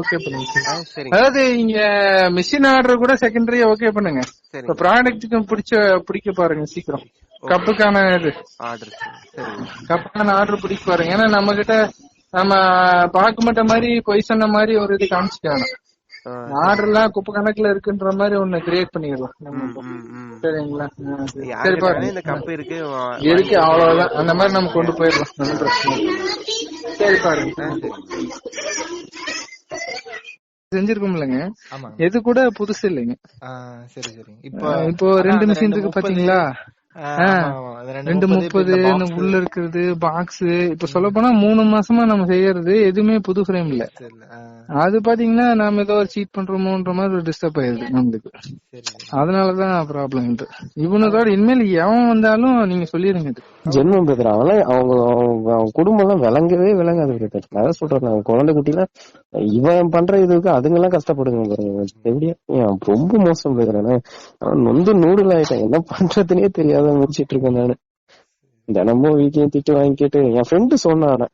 Okay பண்ணுங்க அதாவது இங்க மிஷின் ஆர்டர் கூட செகண்டரியா ஓகே பண்ணுங்க. இப்ப ப்ராடக்ட்டுக்கு பிடிச்ச பிடிக்க பாருங்க சீக்கிரம். கப்புக்கான இது. ஆர்டர் கப்புக்கான ஆர்டர் பிடிக்க பாருங்க. ஏன்னா நம்ம கிட்ட நம்ம பார்க்க மாட்ட மாதிரி பொய் சொன்ன மாதிரி ஒரு இது காமிச்சிக்காங்க ஆ, ஆர்டர் எல்லாம் குப்பை கணக்குல இருக்குன்ற மாதிரி ஒண்ணு கிரியேட் பண்ணிடலாம். சரிங்களா? சரி. வேணா இந்த பாருங்க. கப் இருக்கு. இருக்கு அவ்வளவுதான். அந்த மாதிரி நம்ம கொண்டு போயிடலாம். சரி பாருங்க. செஞ்சிருக்கோம் இல்லைங்க எது கூட புதுசு இல்லைங்க. சரி சரி இப்போ இப்போ ரெண்டு மிஷின் இருக்கு பாத்தீங்களா? ஆ, ஆ. ஆமா, ஆமா. அது ரெண்டு முப்பது. உள்ள இருக்கிறது பாக்ஸ் இப்ப சொல்ல போனா மூணு மாசமா நம்ம செய்யறது எதுவுமே புது ஃப்ரேம் இல்ல. அது பாத்தீங்கன்னா நாம ஏதோ ஒரு சீட் பண்றோமோன்ற மாதிரி ஒரு டிஸ்டர்ப் ஆயிருது நம்மளுக்கு. அதனாலதான் ப்ராப்ளம் இவனதோட இனிமேல் எவன் வந்தாலும் நீங்க சொல்லிருங்க இது. ஜென்மம் பிரதர் அவெல்லாம் அவங்க அவங்க குடும்பம் எல்லாம் விளங்கவே விளங்காது பிரதர். நான் சொல்றேன் நான் குழந்தை குட்டிலாம் இவன் பண்ற இதுக்கு அதுங்க எல்லாம் கஷ்டப்படுங்க பாருங்க. எப்படியா? ரொம்ப மோசம் பிரதர். நான் நொந்து நூடுல் ஆயிட்டேன். என்ன பண்றதுனே தெரியாத முடிச்சிட்டு இருக்கேன் தினமும் வீட்லயும் திட்டு வாங்கிட்டு என் ஃப்ரெண்டு சொன்னான்.